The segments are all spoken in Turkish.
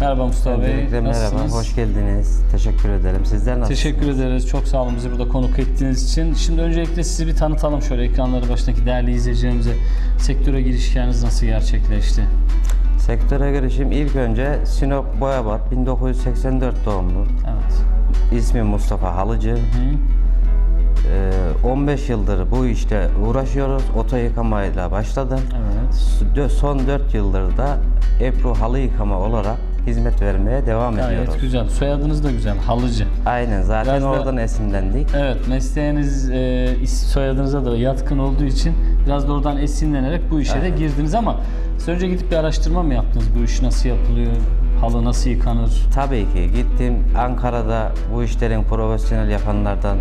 Merhaba Mustafa Bey. Öncelikle merhaba, Nasılsınız? hoş geldiniz. Teşekkür ederim. Sizler nasılsınız? Teşekkür ederiz. Çok sağ olun bizi burada konuk ettiğiniz için. Şimdi öncelikle sizi bir tanıtalım şöyle ekranları başındaki değerli izleyicilerimize. Sektöre giriş hikayeniz nasıl gerçekleşti? Sektöre girişim ilk önce Sinop Boyabat 1984 doğumlu. Evet. İsmim Mustafa Halıcı. Hı. Ee, 15 yıldır bu işte uğraşıyoruz. Oto yıkamayla başladım. Evet. Son 4 yıldır da Ebru halı yıkama olarak hizmet vermeye devam Gayet ediyoruz. güzel. Soyadınız da güzel. Halıcı. Aynen zaten Biraz da- oradan esinlendik. Evet, mesleğiniz e, soyadınıza da yatkın olduğu için biraz da oradan esinlenerek bu işe de girdiniz ama siz önce gidip bir araştırma mı yaptınız? Bu iş nasıl yapılıyor? Halı nasıl yıkanır? Tabii ki gittim Ankara'da bu işlerin profesyonel yapanlardan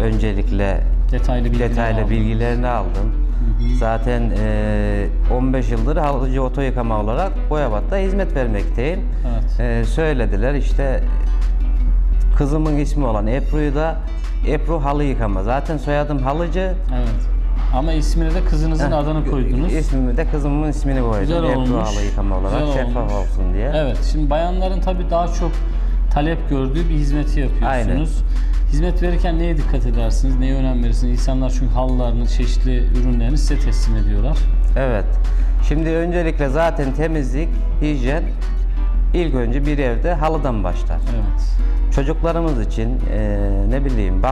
öncelikle Detaylı bilgiler detaylı aldınız. bilgilerini aldım. Zaten eee, 15 yıldır halıcı oto yıkama olarak Boyabat'ta hizmet vermekteyim. Evet. Eee, söylediler işte kızımın ismi olan Ebru'yu da Ebru halı yıkama. Zaten soyadım halıcı. Evet. Ama ismine de kızınızın adını koydunuz. İsmimi de kızımın ismini koydum. Güzel Ebru olmuş. halı yıkama olarak Güzel şeffaf olmuş. olsun diye. Evet. Şimdi bayanların tabii daha çok talep gördüğü bir hizmeti yapıyorsunuz. Hizmet verirken neye dikkat edersiniz? Neye önem verirsiniz? İnsanlar çünkü halılarını, çeşitli ürünlerini size teslim ediyorlar. Evet. Şimdi öncelikle zaten temizlik, hijyen ilk önce bir evde halıdan başlar. Evet. Çocuklarımız için eee, ne bileyim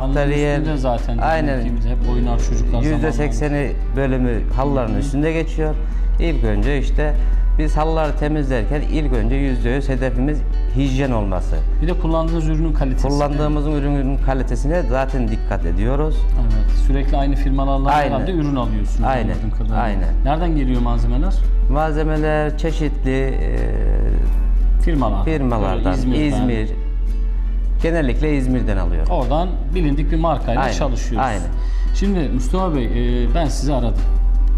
üstünde zaten aynen hep oynar çocuklar yüzde zamanla. sekseni bölümü halıların üstünde geçiyor. İlk önce işte biz halıları temizlerken ilk önce yüzde yüz hedefimiz hijyen olması. Bir de kullandığınız ürünün kalitesi. Kullandığımız ürünün kalitesine zaten dikkat ediyoruz. Evet. Sürekli aynı firmalarla Aynen. herhalde ürün alıyorsunuz. Aynen. kadarıyla. Aynen. Nereden geliyor malzemeler? Malzemeler çeşitli eee, Firmalar. firmalardan, İzmir'den. İzmir, genellikle İzmir'den alıyorum. Oradan bilindik bir markayla Aynen, çalışıyoruz. aynen. Şimdi Mustafa Bey e, ben sizi aradım.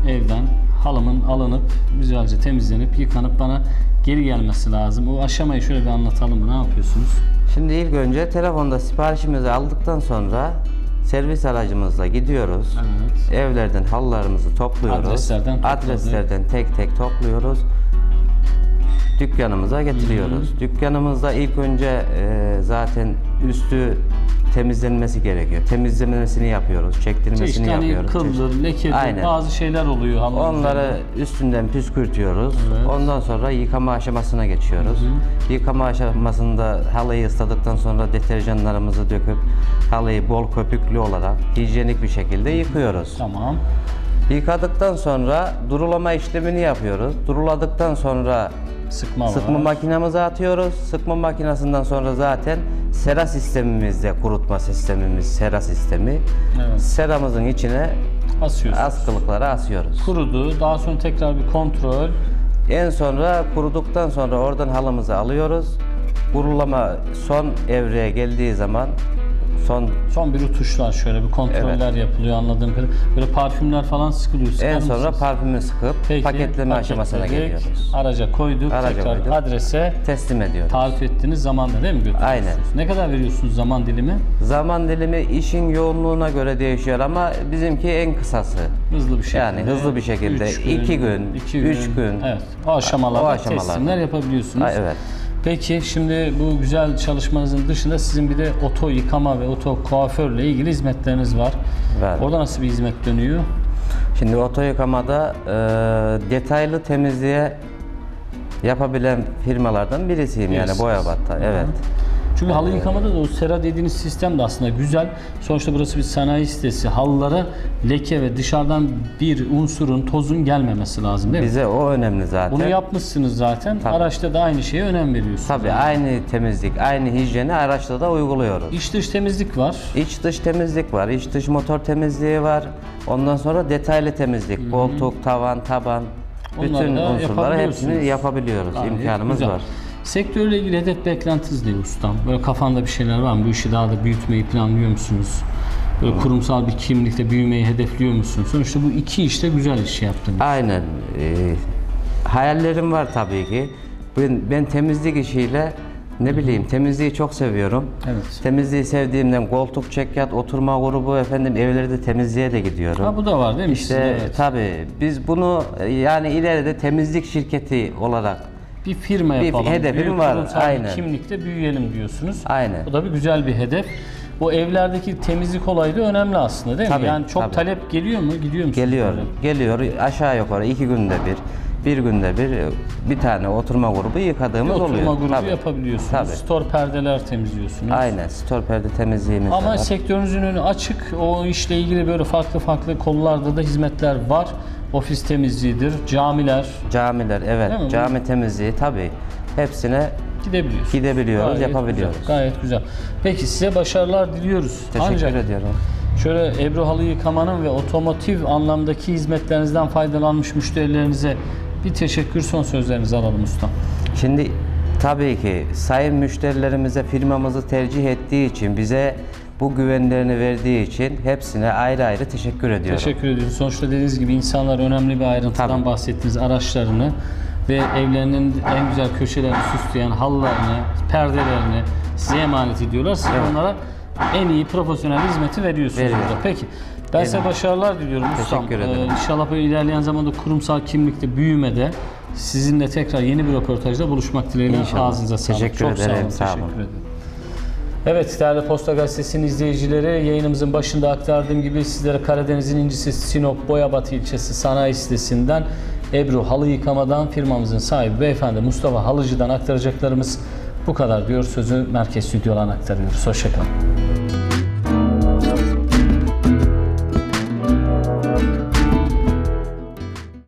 Evden halımın alınıp güzelce temizlenip yıkanıp bana geri gelmesi lazım. O aşamayı şöyle bir anlatalım mı? Ne yapıyorsunuz? Şimdi ilk önce telefonda siparişimizi aldıktan sonra servis aracımızla gidiyoruz. Evet. Evlerden halılarımızı topluyoruz. Adreslerden topladık. Adreslerden tek tek topluyoruz. Dükkanımıza getiriyoruz. Dükkanımızda ilk önce e, zaten üstü temizlenmesi gerekiyor. Temizlemesini yapıyoruz, çektirmesini Çeşitli hani yapıyoruz. kıldır, lekedir, Aynen. bazı şeyler oluyor halının Onları üzerinde. üstünden püskürtüyoruz. Evet. Ondan sonra yıkama aşamasına geçiyoruz. Yıkama aşamasında halıyı ısladıktan sonra deterjanlarımızı döküp halıyı bol köpüklü olarak hijyenik bir şekilde yıkıyoruz. Tamam. Yıkadıktan sonra durulama işlemini yapıyoruz. Duruladıktan sonra Sıkma, sıkma makinemize atıyoruz. Sıkma makinesinden sonra zaten sera sistemimizde kurutma sistemimiz sera sistemi. Evet. Seramızın içine Asıyorsunuz. askılıkları asıyoruz. Kurudu. Daha sonra tekrar bir kontrol. En sonra kuruduktan sonra oradan halımızı alıyoruz. Kurulama son evreye geldiği zaman son Son bir rutuşlar şöyle bir kontroller yapılıyor anladığım kadarıyla. Böyle parfümler falan sıkılıyor. Sıkar en sonra mısınız? parfümü sıkıp Peki, paketleme aşamasına paketledik, geliyoruz. Araca koyduk. Araca tekrar koyduk. adrese Teslim ediyoruz. tarif ettiğiniz zamanda değil mi götürüyorsunuz? Aynen. Ne kadar veriyorsunuz zaman dilimi? Zaman dilimi işin yoğunluğuna göre değişiyor ama bizimki en kısası. Hızlı bir şekilde. Yani hızlı bir şekilde üç iki gün, iki üç gün. Evet. O aşamalarda, O aşamalarda. teslimler yapabiliyorsunuz. Ha, evet. Peki şimdi bu güzel çalışmanızın dışında sizin bir de oto yıkama ve oto kuaförle ilgili hizmetleriniz var. Var. Orada nasıl bir hizmet dönüyor? Şimdi oto yıkamada e, detaylı temizliğe yapabilen firmalardan birisiyim yani Birisiniz. Boyabat'ta. Evet. Çünkü halı yıkamada da o sera dediğiniz sistem de aslında güzel. Sonuçta burası bir sanayi sitesi. Halılara leke ve dışarıdan bir unsurun, tozun gelmemesi lazım değil mi? Bize o önemli zaten. Bunu yapmışsınız zaten. Araçta da aynı şeye önem veriyorsunuz. Tabii aynı temizlik, aynı hijyeni araçta da uyguluyoruz. İç dış temizlik var. İç dış temizlik var, iç dış motor temizliği var. Ondan sonra detaylı temizlik, koltuk, tavan, taban. Onları bütün unsurları hepsini yapabiliyoruz. Gayet İmkanımız güzel. var. Sektörle ilgili hedef beklentiniz ne ustam? Böyle kafanda bir şeyler var mı? Bu işi daha da büyütmeyi planlıyor musunuz? Böyle kurumsal bir kimlikte büyümeyi hedefliyor musunuz? Sonuçta bu iki işte güzel iş yaptınız. Aynen. Ee, hayallerim var tabii ki. Ben, ben temizlik işiyle Ne bileyim temizliği çok seviyorum. Evet. Temizliği sevdiğimden koltuk, çekyat, oturma grubu efendim evlerde temizliğe de gidiyorum. Ha bu da var değil mi? İşte sizde? Evet. tabii biz bunu e, yani ileride temizlik şirketi olarak bir firma bir yapalım. hedefim büyük var, kurumsal bir aynen. kimlikte büyüyelim diyorsunuz. Aynen. Bu da bir güzel bir hedef. O evlerdeki temizlik olayı da önemli aslında değil mi? Tabii, Yani çok tabii. talep geliyor mu? Gidiyor musunuz? geliyor. böyle? Geliyor aşağı yukarı iki günde bir, bir günde bir bir tane oturma grubu Bir yıkadığımız oturma oluyor. grubu Tabii. yapabiliyorsunuz. Tabii. Store perdeler temizliyorsunuz. Aynen. Store perde temizliğimiz Ama var. sektörünüzün önü açık. O işle ilgili böyle farklı farklı kollarda da hizmetler var. Ofis temizliğidir, camiler Camiler evet. Cami temizliği tabii. Hepsine gidebiliyorsunuz. Gidebiliyoruz, Gayet yapabiliyoruz. Güzel, gayet güzel. Peki size başarılar diliyoruz. teşekkür Ancak ediyorum. şöyle Ebru halı yıkamanın ve otomotiv anlamdaki hizmetlerinizden faydalanmış müşterilerinize bir teşekkür son sözlerinizi alalım ustam. Şimdi tabii ki sayın müşterilerimize firmamızı tercih ettiği için bize bu güvenlerini verdiği için hepsine ayrı ayrı teşekkür ediyorum. Teşekkür ediyoruz. Sonuçta dediğiniz gibi insanlar önemli bir ayrıntıdan Tabii. bahsettiniz. Araçlarını ve evlerinin en güzel köşelerini süsleyen halılarını, perdelerini size emanet ediyorlar. Siz onlara en iyi profesyonel hizmeti veriyorsunuz Veriyorum. burada. Peki. Ben size başarılar diliyorum ustam. Teşekkür ederim. inşallah böyle ilerleyen zamanda kurumsal kimlikte büyümede sizinle tekrar yeni bir röportajda buluşmak dileğiyle İnşallah. ağzınıza sağlık. Teşekkür Çok sağ olun. ederim, sağ olun. Teşekkür ederim. Evet değerli Posta Gazetesi'nin izleyicileri yayınımızın başında aktardığım gibi sizlere Karadeniz'in incisi Sinop Boyabatı ilçesi sanayi sitesinden Ebru Halı Yıkama'dan firmamızın sahibi beyefendi Mustafa Halıcı'dan aktaracaklarımız bu kadar diyor. Sözü Merkez Stüdyo'dan aktarıyoruz. Hoşçakalın.